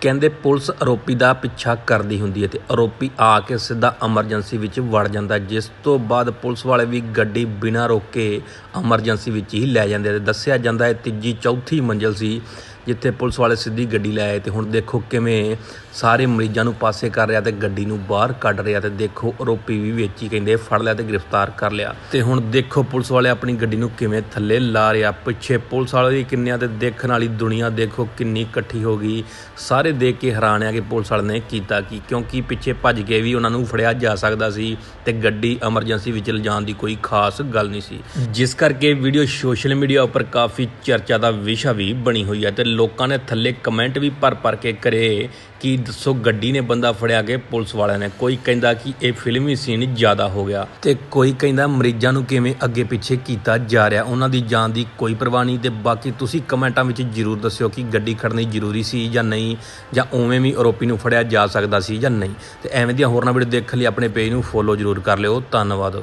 ਕਹਿੰਦੇ ਪੁਲਿਸ ਆਰੋਪੀ ਦਾ ਪਿੱਛਾ ਕਰਦੀ ਹੁੰਦੀ ਹੈ ਤੇ ਆਰੋਪੀ ਆ ਕੇ ਸਿੱਧਾ ਐਮਰਜੈਂਸੀ ਵਿੱਚ ਵੜ ਜਾਂਦਾ ਜਿਸ ਤੋਂ ਬਾਅਦ ਪੁਲਿਸ ਵਾਲੇ ਵੀ ਗੱਡੀ ਬਿਨਾਂ ਰੋਕੇ ਐਮਰਜੈਂਸੀ ਵਿੱਚ ਹੀ ਲੈ ਜਾਂਦੇ ਆ ਤੇ ਦੱਸਿਆ ਜਾਂਦਾ ਹੈ, ਤੀਜੀ ਚੌਥੀ ਮੰਜ਼ਿਲ ਸੀ ਜਿੱਥੇ ਪੁਲਿਸ ਵਾਲੇ ਸਿੱਧੀ ਗੱਡੀ ਲੈ ਆਏ ਤੇ ਹੁਣ ਦੇਖੋ ਕਿਵੇਂ ਸਾਰੇ ਮਰੀਜ਼ਾਂ ਨੂੰ ਪਾਸੇ ਕਰ ਰਿਹਾ ਤੇ ਗੱਡੀ ਨੂੰ ਬਾਹਰ ਕੱਢ ਰਿਹਾ ਤੇ ਦੇਖੋ ਆਰੋਪੀ ਵੀ ਵਿੱਚ ਹੀ ਕਹਿੰਦੇ ਫੜ ਲਿਆ ਤੇ ਗ੍ਰਿਫਤਾਰ ਕਰ ਲਿਆ। ਤੇ ਹੁਣ ਦੇਖੋ ਪੁਲਿਸ ਵਾਲੇ ਆਪਣੀ ਗੱਡੀ ਨੂੰ ਕਿਵੇਂ ਥੱਲੇ ਲਾ ਰਿਹਾ। ਪਿੱਛੇ ਪੁਲਿਸ ਵਾਲੇ ਵੀ ਕਿੰਨਿਆਂ ਤੇ ਦੇਖਣ ਵਾਲੀ ਦੁਨੀਆ ਦੇਖੋ ਕਿੰਨੀ ਇਕੱਠੀ ਹੋ ਗਈ। ਸਾਰੇ ਦੇਖ ਕੇ ਹੈਰਾਨ ਆ ਕਿ ਪੁਲਿਸ ਵਾਲੇ ਨੇ ਕੀਤਾ ਕੀ, ਕਿਉਂਕਿ ਪਿੱਛੇ ਭੱਜ ਕੇ ਵੀ ਉਹਨਾਂ ਨੂੰ ਫੜਿਆ ਜਾ ਸਕਦਾ ਸੀ ਤੇ ਗੱਡੀ ਐਮਰਜੈਂਸੀ ਵਿੱਚ ਲਿਜਾਣ ਦੀ ਕੋਈ ਖਾਸ ਗੱਲ ਨਹੀਂ ਸੀ। ਜਿਸ ਕਰਕੇ ਵੀਡੀਓ ਸੋਸ਼ਲ ਮੀਡੀਆ ਉੱਪਰ ਕਾਫੀ ਚਰਚਾ ਦਾ ਵਿਸ਼ਾ ਵੀ ਬਣੀ ਹੋਈ ਹੈ ਤੇ ਲੋਕਾਂ ਨੇ ਥੱਲੇ ਕਮੈਂਟ ਵੀ ਭਰ ਭਰ ਕੇ ਕਰੇ ਕਿ ਦੱਸੋ ਗੱਡੀ ਨੇ ਬੰਦਾ ਫੜਿਆ ਕਿ ਪੁਲਿਸ ਵਾਲਿਆਂ ਨੇ। ਕੋਈ ਕਹਿੰਦਾ ਕਿ ਇਹ ਫਿਲਮੀ ਸੀਨ ਜ਼ਿਆਦਾ ਹੋ ਗਿਆ। ਤੇ ਕੋਈ ਕਹਿੰਦਾ ਮਰੀਜ਼ਾਂ ਨੂੰ ਕਿਵੇਂ ਅੱਗੇ ਪਿੱਛੇ ਕੀਤਾ ਜਾ ਰਿਹਾ। ਉਹਨਾਂ ਦੀ ਜਾਨ ਦੀ ਕੋਈ ਪਰਵਾਹ ਨਹੀਂ। ਤੇ ਬਾਕੀ ਤੁਸੀਂ ਕਮੈਂਟਾਂ ਵਿੱਚ ਜਰੂਰ ਦੱਸਿਓ ਕਿ ਗੱਡੀ ਖੜਨੀ ਜ਼ਰੂਰੀ ਸੀ ਜਾਂ ਨਹੀਂ, ਜਾਂ ਉਵੇਂ ਵੀ ਆਰੋਪੀ ਨੂੰ ਫੜਿਆ ਜਾ ਸਕਦਾ ਸੀ ਜਾਂ ਨਹੀਂ। ਤੇ ਐਵੇਂ ਦੀਆਂ ਹੋਰਨਾਂ ਵੀਡੀਓ ਦੇਖਣ ਲਈ ਆਪਣੇ ਪੇਜ ਨੂੰ ਫੋਲੋ ਜਰੂਰ ਕਰ ਲਿਓ। ਧੰਨਵਾਦ।